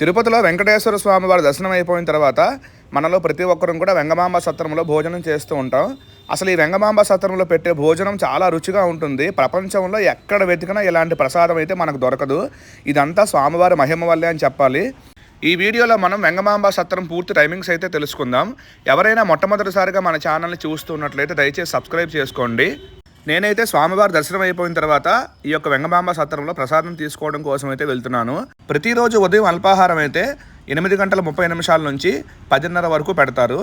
తిరుపతిలో వెంకటేశ్వర స్వామి వారి దర్శనం అయిపోయిన తర్వాత మనలో ప్రతి ఒక్కరం కూడా వెంగమాంబ సత్రంలో భోజనం చేస్తూ ఉంటాం. అసలు ఈ వెంగమాంబ సత్రంలో పెట్టే భోజనం చాలా రుచిగా ఉంటుంది. ప్రపంచంలో ఎక్కడ వెతికినా ఇలాంటి ప్రసాదం అయితే మనకు దొరకదు. ఇదంతా స్వామివారి మహిమ వల్లే అని చెప్పాలి. ఈ వీడియోలో మనం వెంగమాంబ సత్రం పూర్తి టైమింగ్స్ అయితే తెలుసుకుందాం. ఎవరైనా మొట్టమొదటిసారిగా మన ఛానల్ని చూస్తున్నట్లయితే దయచేసి సబ్స్క్రైబ్ చేసుకోండి. నేనైతే స్వామివారి దర్శనం అయిపోయిన తర్వాత ఈ యొక్క వెంగమాంబ సత్రంలో ప్రసాదం తీసుకోవడం కోసం అయితే వెళ్తున్నాను. ప్రతిరోజు ఉదయం అల్పాహారం అయితే ఎనిమిది గంటల ముప్పై నిమిషాల నుంచి పదిన్నర వరకు పెడతారు.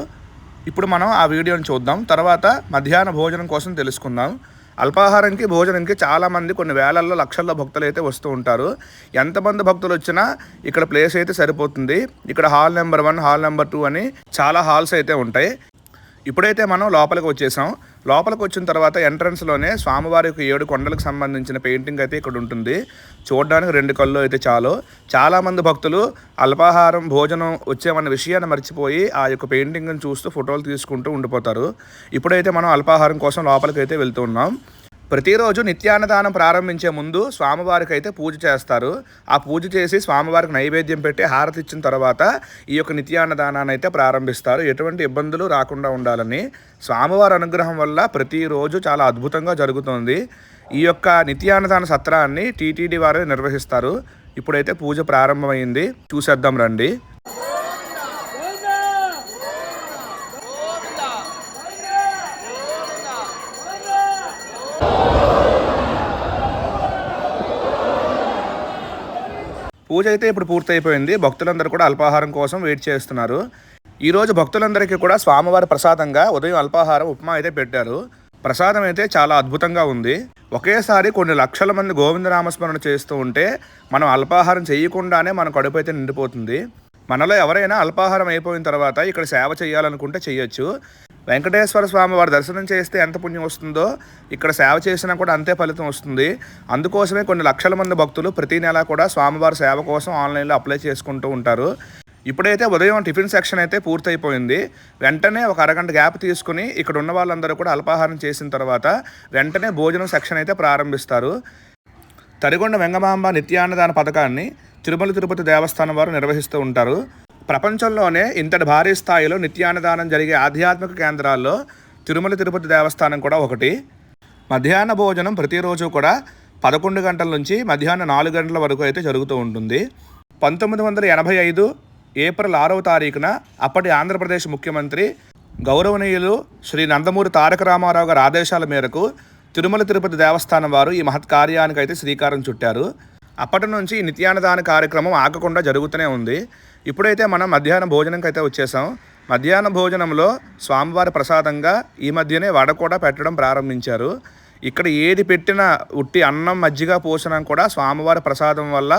ఇప్పుడు మనం ఆ వీడియోని చూద్దాం. తర్వాత మధ్యాహ్న భోజనం కోసం తెలుసుకుందాం. అల్పాహారంకి భోజనంకి చాలామంది కొన్ని వేలల్లో లక్షల్లో భక్తులు అయితే వస్తూ ఉంటారు. ఎంతమంది భక్తులు వచ్చినా ఇక్కడ ప్లేస్ అయితే సరిపోతుంది. ఇక్కడ hall number one hall number two అని చాలా హాల్స్ అయితే ఉంటాయి. ఇప్పుడైతే మనం లోపలికి వచ్చేసాం. లోపలికి వచ్చిన తర్వాత ఎంట్రన్స్లోనే స్వామివారి యొక్క ఏడు కొండలకు సంబంధించిన పెయింటింగ్ అయితే ఇక్కడ ఉంటుంది. చూడడానికి రెండు కళ్ళు అయితే చాలు. చాలామంది భక్తులు అల్పాహారం భోజనం వచ్చేమన్న విషయాన్ని మర్చిపోయి ఆ యొక్క పెయింటింగ్ని చూస్తూ ఫోటోలు తీసుకుంటూ ఉండిపోతారు. ఇప్పుడైతే మనం అల్పాహారం కోసం లోపలికి అయితే వెళ్తున్నాం ప్రతిరోజు నిత్యాన్నదానం ప్రారంభించే ముందు స్వామివారికి అయితే పూజ చేస్తారు. ఆ పూజ చేసి స్వామివారికి నైవేద్యం పెట్టి హారతి ఇచ్చిన తర్వాత ఈ యొక్క నిత్యాన్నదానాన్ని అయితే ప్రారంభిస్తారు. ఎటువంటి ఇబ్బందులు రాకుండా ఉండాలని స్వామివారి అనుగ్రహం వల్ల ప్రతిరోజు చాలా అద్భుతంగా జరుగుతుంది. ఈ యొక్క నిత్యాన్నదాన సత్రాన్ని టీటీడీ వారు నిర్వహిస్తారు. ఇప్పుడైతే పూజ ప్రారంభమైంది. చూసేద్దాం రండి. పూజ అయితే ఇప్పుడు పూర్తయిపోయింది. భక్తులందరూ కూడా అల్పాహారం కోసం వెయిట్ చేస్తున్నారు. ఈరోజు భక్తులందరికీ కూడా స్వామివారి ప్రసాదంగా ఉదయం అల్పాహారం ఉప్మా అయితే పెట్టారు. ప్రసాదం అయితే చాలా అద్భుతంగా ఉంది. ఒకేసారి కొన్ని లక్షల మంది గోవిందనామస్మరణ చేస్తూ ఉంటే మనం అల్పాహారం చేయకుండానే మన కడుపు అయితే నిండిపోతుంది. మనలో ఎవరైనా అల్పాహారం అయిపోయిన తర్వాత ఇక్కడ సేవ చేయాలనుకుంటే చేయొచ్చు. వెంకటేశ్వర స్వామి వారి దర్శనం చేస్తే ఎంత పుణ్యం వస్తుందో ఇక్కడ సేవ చేసినా కూడా అంతే ఫలితం వస్తుంది. అందుకోసమే కొన్ని లక్షల మంది భక్తులు ప్రతి నెల కూడా స్వామివారి సేవ కోసం ఆన్లైన్లో అప్లై చేసుకుంటూ ఉంటారు. ఇప్పుడైతే ఉదయం టిఫిన్ సెక్షన్ అయితే పూర్తయిపోయింది. వెంటనే ఒక అరగంట గ్యాప్ తీసుకుని ఇక్కడ ఉన్న వాళ్ళందరూ కూడా అల్పాహారం చేసిన తర్వాత వెంటనే భోజనం సెక్షన్ అయితే ప్రారంభిస్తారు. తరిగొండ వెంగమాంబ నిత్యాన్నదాన పథకాన్ని తిరుమల తిరుపతి దేవస్థానం వారు నిర్వహిస్తూ ఉంటారు. ప్రపంచంలోనే ఇంతటి భారీ స్థాయిలో నిత్యాన్నదానం జరిగే ఆధ్యాత్మిక కేంద్రాల్లో తిరుమల తిరుపతి దేవస్థానం కూడా ఒకటి. మధ్యాహ్న భోజనం ప్రతిరోజు కూడా పదకొండు గంటల నుంచి మధ్యాహ్నం నాలుగు గంటల వరకు అయితే జరుగుతూ ఉంటుంది. పంతొమ్మిది వందల ఎనభై ఐదు ఏప్రిల్ ఆరవ తారీఖున అప్పటి ఆంధ్రప్రదేశ్ ముఖ్యమంత్రి గౌరవనీయులు శ్రీ నందమూరి తారక రామారావు గారి ఆదేశాల మేరకు తిరుమల తిరుపతి దేవస్థానం వారు ఈ మహత్ కార్యానికి అయితే శ్రీకారం చుట్టారు. అప్పటి నుంచి ఈ నిత్యాన్నదాన కార్యక్రమం ఆగకుండా జరుగుతూనే ఉంది. ఇప్పుడైతే మనం మధ్యాహ్న భోజనంకి అయితే వచ్చేసాం. మధ్యాహ్న భోజనంలో స్వామివారి ప్రసాదంగా ఈ మధ్యనే వడ కూడా పెట్టడం ప్రారంభించారు. ఇక్కడ ఏది పెట్టినా ఉట్టి అన్నం మజ్జిగ పోషణం కూడా స్వామివారి ప్రసాదం వల్ల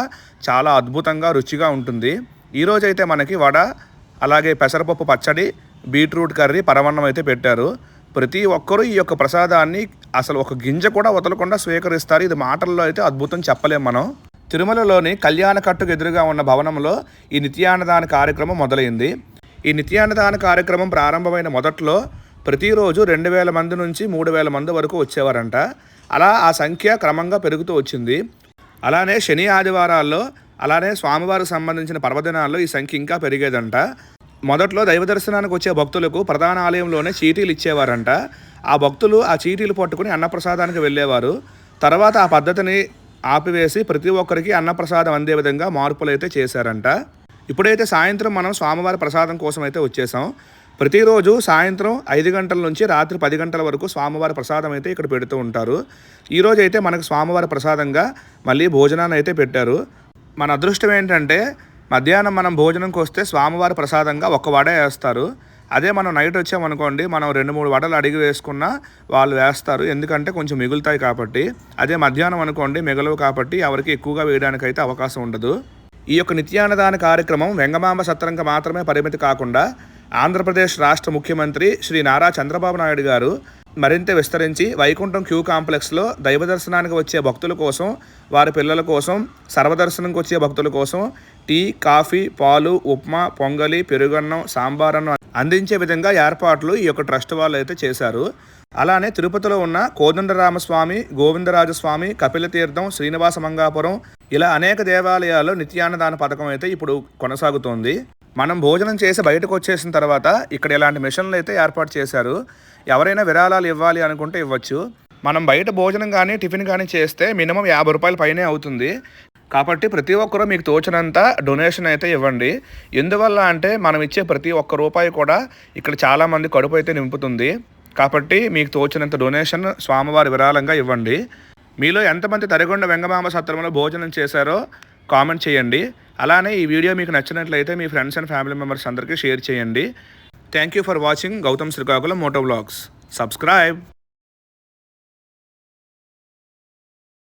చాలా అద్భుతంగా రుచిగా ఉంటుంది. ఈరోజైతే మనకి వడ అలాగే పెసరపప్పు పచ్చడి బీట్రూట్ కర్రీ పరమన్నం అయితే పెట్టారు. ప్రతి ఒక్కరూ ఈ యొక్క ప్రసాదాన్ని అసలు ఒక గింజ కూడా వదలకుండా స్వీకరిస్తారు. ఇది మాటల్లో అయితే అద్భుతం చెప్పలేం మనం. తిరుమలలోని కళ్యాణకట్టుకు ఎదురుగా ఉన్న భవనంలో ఈ నిత్యాన్నదాన కార్యక్రమం మొదలైంది. ఈ నిత్యాన్నదాన కార్యక్రమం ప్రారంభమైన మొదట్లో ప్రతిరోజు రెండు వేల మంది నుంచి మూడు వేల మంది వరకు వచ్చేవారంట. అలా ఆ సంఖ్య క్రమంగా పెరుగుతూ వచ్చింది. అలానే శని ఆదివారాల్లో అలానే స్వామివారికి సంబంధించిన పర్వదినాల్లో ఈ సంఖ్య ఇంకా పెరిగేదంట. మొదట్లో దైవ దర్శనానికి వచ్చే భక్తులకు ప్రధాన ఆలయంలోనే చీటీలు ఇచ్చేవారంట. ఆ భక్తులు ఆ చీటీలు పట్టుకుని అన్నప్రసాదానికి వెళ్ళేవారు. తర్వాత ఆ పద్ధతిని ఆపివేసి ప్రతి ఒక్కరికి అన్నప్రసాదం అందే విధంగా మార్పులు అయితే చేశారంట. ఇప్పుడైతే సాయంత్రం మనం స్వామివారి ప్రసాదం కోసం అయితే వచ్చేసాం. ప్రతిరోజు సాయంత్రం ఐదు గంటల నుంచి రాత్రి పది గంటల వరకు స్వామివారి ప్రసాదం అయితే ఇక్కడ పెడుతూ ఉంటారు. ఈరోజు అయితే మనకు స్వామివారి ప్రసాదంగా మళ్ళీ భోజనాన్ని అయితే పెట్టారు. మన అదృష్టం ఏంటంటే మధ్యాహ్నం మనం భోజనంకి వస్తే స్వామివారి ప్రసాదంగా ఒక్క వడ వేస్తారు. అదే మనం నైట్ వచ్చామనుకోండి మనం రెండు మూడు వడలు అడిగి వేసుకున్నా వాళ్ళు వేస్తారు. ఎందుకంటే కొంచెం మిగులుతాయి కాబట్టి. అదే మధ్యాహ్నం అనుకోండి మిగలవు కాబట్టి ఎవరికి ఎక్కువగా వేయడానికి అయితే అవకాశం ఉండదు. ఈ యొక్క నిత్యాన్నదాన కార్యక్రమం వెంగమాంబ సత్రంగా మాత్రమే పరిమితి కాకుండా ఆంధ్రప్రదేశ్ రాష్ట్ర ముఖ్యమంత్రి శ్రీ నారా చంద్రబాబు నాయుడు గారు మరింత విస్తరించి వైకుంఠం క్యూ కాంప్లెక్స్లో దైవ దర్శనానికి వచ్చే భక్తుల కోసం వారి పిల్లల కోసం సర్వదర్శనంకి వచ్చే భక్తుల కోసం టీ కాఫీ పాలు ఉప్మా పొంగలి పెరుగన్నం సాంబారన్నం అందించే విధంగా ఏర్పాట్లు ఈ యొక్క ట్రస్ట్ వాళ్ళు అయితే చేశారు. అలానే తిరుపతిలో ఉన్న కోదండరామస్వామి గోవిందరాజస్వామి కపిలతీర్థం శ్రీనివాస మంగాపురం ఇలా అనేక దేవాలయాల్లో నిత్యాన్నదాన పథకం అయితే ఇప్పుడు కొనసాగుతోంది. మనం భోజనం చేసి బయటకు వచ్చేసిన తర్వాత ఇక్కడ ఇలాంటి మిషన్లు అయితే ఏర్పాటు చేశారు. ఎవరైనా విరాళాలు ఇవ్వాలి అనుకుంటే ఇవ్వచ్చు. మనం బయట భోజనం కానీ టిఫిన్ కానీ చేస్తే మినిమం యాభై రూపాయల పైనే అవుతుంది. కాబట్టి ప్రతి ఒక్కరూ మీకు తోచినంత డొనేషన్ అయితే ఇవ్వండి. ఎందువల్ల అంటే మనం ఇచ్చే ప్రతి ఒక్క రూపాయి కూడా ఇక్కడ చాలామంది కడుపు అయితే నింపుతుంది. కాబట్టి మీకు తోచినంత డొనేషన్ స్వామివారి విరాళంగా ఇవ్వండి. మీలో ఎంతమంది తరిగొండ వెంగమామ సత్రంలో భోజనం చేశారో కామెంట్ చేయండి. అలానే ఈ వీడియో మీకు నచ్చినట్లయితే మీ ఫ్రెండ్స్ అండ్ ఫ్యామిలీ మెంబర్స్ అందరికీ షేర్ చేయండి. Thank you for watching Gautam Srikakulam moto blogs. Subscribe